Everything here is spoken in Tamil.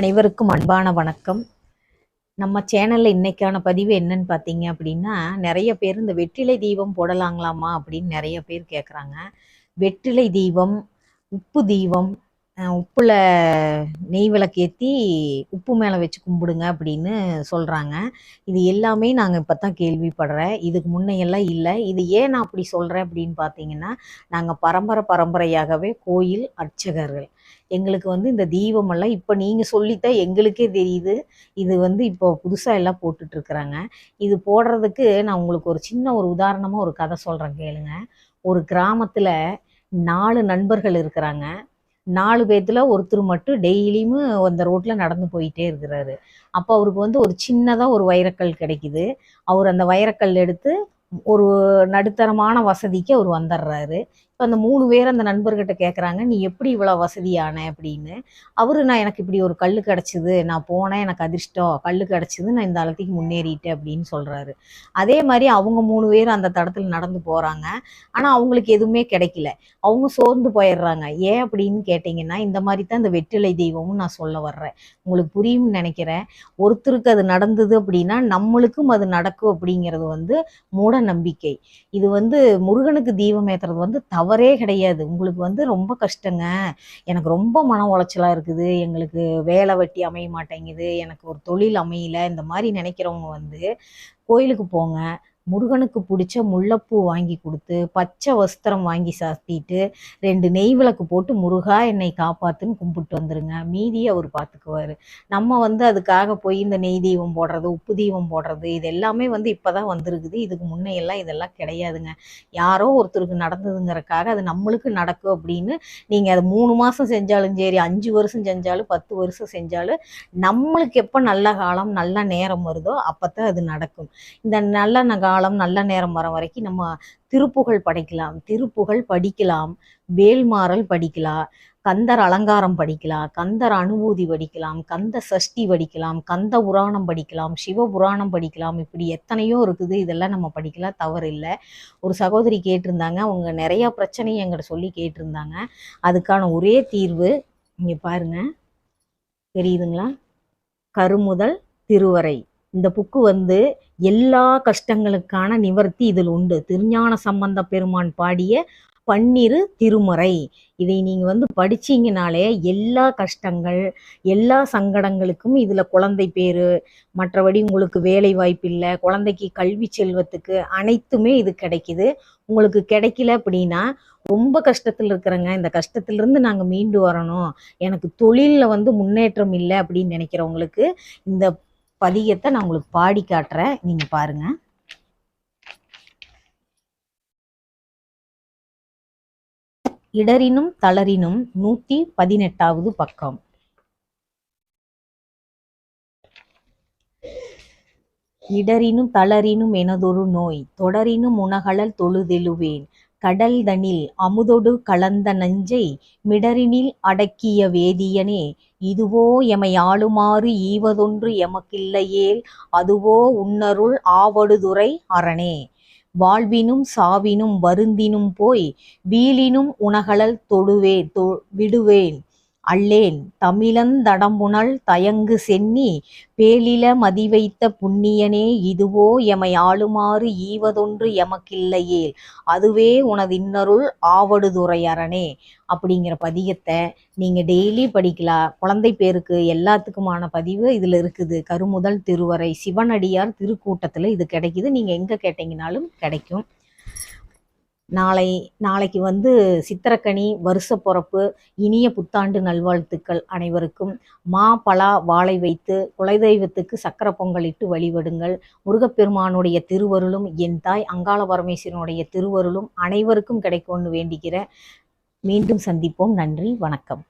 அனைவருக்கும் அன்பான வணக்கம். நம்ம சேனல்ல இன்னைக்கான பதிவு என்னன்னு பார்த்தீங்க அப்படின்னா நிறைய பேர் இந்த வெற்றிலை தீபம் போடலாங்களாமா அப்படின்னு நிறைய பேர் கேட்குறாங்க வெற்றிலை தீபம் உப்பு தீபம் உப்புல நெய் விளக்கேற்றி உப்பு மேலே வச்சு கும்பிடுங்க அப்படின்னு சொல்கிறாங்க இது எல்லாமே நாங்கள் இப்போ தான் கேள்விப்படுறேன். இதுக்கு முன்னையெல்லாம் இல்லை. இது ஏன் நான் அப்படி சொல்கிறேன் அப்படின்னு பார்த்தீங்கன்னா நாங்கள் பரம்பரை பரம்பரையாகவே கோயில் அர்ச்சகர்கள். எங்களுக்கு வந்து இந்த தீபமெல்லாம் இப்போ நீங்கள் சொல்லித்தான் எங்களுக்கே தெரியுது. இது வந்து இப்போ புதுசாக எல்லாம் போட்டுட்டு இருக்கிறாங்க. இது போடுறதுக்கு நான் உங்களுக்கு ஒரு சின்ன ஒரு உதாரணமாக ஒரு கதை சொல்கிறேன் கேளுங்க. ஒரு கிராமத்தில் நாலு நண்பர்கள் இருக்கிறாங்க. நாலு பேத்துல ஒருத்தர் மட்டும் டெய்லியும் அந்த ரோட்டில் நடந்து போயிட்டே இருக்கிறாரு. அப்போ அவருக்கு வந்து ஒரு சின்னதாக ஒரு வைரக்கல் கிடைக்குது. அவர் அந்த வைரக்கல் எடுத்து ஒரு நடுத்தரமான வசதிக்கு அவர் வந்துடுறாரு இப்போ அந்த மூணு பேர் அந்த நண்பர்கிட்ட கேட்குறாங்க நீ எப்படி இவ்வளோ வசதியான? அப்படின்னு. அவரு நான் எனக்கு இப்படி ஒரு கல் கிடச்சிது. நான் போனேன் எனக்கு அதிர்ஷ்டம். கல் கிடச்சிது நான் இந்த அளத்துக்கு முன்னேறிட்டேன் அப்படின்னு சொல்கிறாரு அதே மாதிரி அவங்க மூணு பேர் அந்த தடத்தில் நடந்து போகிறாங்க ஆனால் அவங்களுக்கு எதுவுமே கிடைக்கல. அவங்க சோர்ந்து போயிடுறாங்க. ஏன் அப்படின்னு கேட்டிங்கன்னா இந்த மாதிரி தான் இந்த வெற்றிலை தெய்வமும் நான் சொல்ல வர்றேன். உங்களுக்கு புரியும்னு நினைக்கிறேன். ஒருத்தருக்கு அது நடந்தது அப்படின்னா நம்மளுக்கும் அது நடக்கும் அப்படிங்கிறது வந்து மூட நம்பிக்கை. இது வந்து முருகனுக்கு தீபம் ஏற்றுறது வந்து தவறே. கிடையாது. உங்களுக்கு வந்து ரொம்ப கஷ்டங்க. எனக்கு ரொம்ப மன உளைச்சலாக இருக்குது. எங்களுக்கு வேலை வெட்டி அமைய மாட்டேங்குது. எனக்கு ஒரு தொழில் அமையல. இந்த மாதிரி நினைக்கிறவங்க வந்து கோயிலுக்கு போங்க. முருகனுக்கு பிடிச்ச முல்லைப்பூ வாங்கி கொடுத்து பச்சை வஸ்திரம் வாங்கி சாத்திட்டு ரெண்டு நெய் விளக்கு போட்டு முருகா என்னை காப்பாத்துன்னு கும்பிட்டு வந்துருங்க. மீதியை அவர் பார்த்துக்குவார் நம்ம வந்து அதுக்காக போய் இந்த நெய் தீபம் போடுறது உப்பு தீபம் போடுறது இது எல்லாமே வந்து இப்போ தான் வந்திருக்குது. இதுக்கு முன்னையெல்லாம் இதெல்லாம் கிடையாதுங்க. யாரோ ஒருத்தருக்கு நடந்ததுங்கிறக்காக அது நம்மளுக்கு நடக்கும் அப்படின்னு நீங்கள் அது மூணு மாதம் செஞ்சாலும் சரி அஞ்சு வருஷம் செஞ்சாலும் பத்து வருஷம் செஞ்சாலும் நம்மளுக்கு எப்போ நல்ல காலம் நல்ல நேரம் வருதோ அப்போ தான் அது நடக்கும். இந்த நல்ல ந- காலம் நல்ல நேரம் வர வரைக்கும் நம்ம திருப்புகழ் படைக்கலாம் திருப்புகழ் படிக்கலாம் வேல்மாறல் படிக்கலாம் கந்தர் அலங்காரம் படிக்கலாம் கந்தர் அனுபூதி படிக்கலாம் கந்த சஷ்டி படிக்கலாம் கந்த புராணம் படிக்கலாம் சிவ புராணம் படிக்கலாம். இப்படி எத்தனையோ இருக்குது. இதெல்லாம் நம்ம படிக்கலாம். தவறு இல்லை ஒரு சகோதரி கேட்டிருந்தாங்க. அவங்க நிறையா பிரச்சனையை எங்கிட்ட சொல்லி கேட்டிருந்தாங்க. அதுக்கான ஒரே தீர்வு இங்கே பாருங்க. தெரியுதுங்களா? கருமுதல் திருவரை. இந்த புக்கு வந்து எல்லா கஷ்டங்களுக்கான நிவர்த்தி இதில் உண்டு. திருஞான சம்பந்த பெருமான் பாடிய பன்னிரு திருமுறை. இதை நீங்கள் வந்து படிச்சீங்கனாலே எல்லா கஷ்டங்கள் எல்லா சங்கடங்களுக்கும் இதில் குழந்தை பேர் மற்றபடி உங்களுக்கு வேலை வாய்ப்பு இல்லை குழந்தைக்கு கல்வி செல்வத்துக்கு அனைத்துமே இது கிடைக்குது. உங்களுக்கு கிடைக்கல அப்படின்னா ரொம்ப கஷ்டத்தில் இருக்கிறேங்க. இந்த கஷ்டத்திலிருந்து நாங்கள் மீண்டு வரணும். எனக்கு தொழிலில் வந்து முன்னேற்றம் இல்லை அப்படின்னு நினைக்கிறவங்களுக்கு இந்த பதிகத்தை நான் உங்களுக்கு பாடி காட்டுறேன். நீங்க பாருங்க. இடரினும் தளரினும் நூத்தி பதினெட்டாவது பக்கம். இடரினும் தளரினும் எனதொரு நோய் தொடரினும் உணகலல் தொழுதெழுவேன். கடல் தனில் அமுதொடு கலந்த நஞ்சை மிடரினில் அடக்கிய வேதியனே இதுவோ எமை ஆளுமாறு ஈவதொன்று எமக்கில்லையேல் அதுவோ உன்னருள் ஆவடுதுறை அரணே. வாழ்வினும் சாவினும் வருந்தினும் போய் வீழினும் உணகழல் தொடுவே தொ விடுவேன். அல்லேன் தமிழந்தடம்புணல் தயங்கு சென்னி பேலில மதிவைத்த புண்ணியனே இதுவோ எமை ஆளுமாறு ஈவதொன்று எமக்கில்லையேல் அதுவே உனதின்னருள் ஆவடுதுறையரணே அப்படிங்கிற பதிகத்தை நீங்கள் டெய்லி படிக்கலாம். குழந்தை பேருக்கு எல்லாத்துக்குமான பதிவு இதில் இருக்குது. கருமுதல் திருவரை சிவனடியார் திருக்கூட்டத்தில் இது கிடைக்குது. நீங்கள் எங்கே கேட்டிங்கனாலும் கிடைக்கும். நாளை நாளைக்கு வந்து சித்திரக்கனி வருஷ பிறப்பு இனிய புத்தாண்டு நல்வாழ்த்துக்கள் அனைவருக்கும். மா பலா வாழை வைத்து குலதெய்வத்துக்கு சக்கர பொங்கலிட்டு வழிபடுங்கள். முருகப்பெருமானுடைய திருவருளும் என் தாய் அங்காள பரமேஸ்வரனுடைய திருவருளும் அனைவருக்கும் கிடைக்கும்னு வேண்டிக்கிற மீண்டும் சந்திப்போம். நன்றி வணக்கம்.